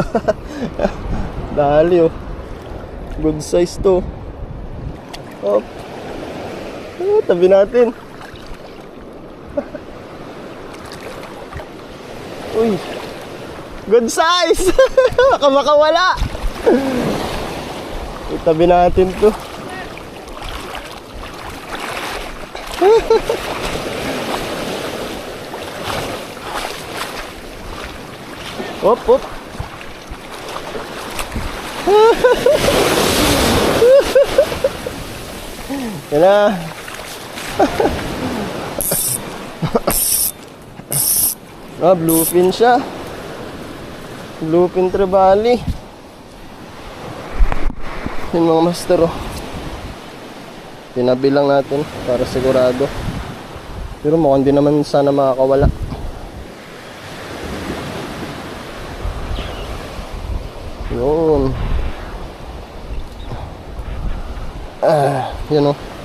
Dali oh. Good size to. Hop. Ah, tabi natin. Uy. Good size! Baka makawala. Itabi natin to. Hop, hop. Yan na. ah, bluefin siya. Bluefin trevally. Yung mga master oh. Pinabilang natin para sigurado. Pero mukhang di naman sana makakawala. Yun. Ah, yun oh.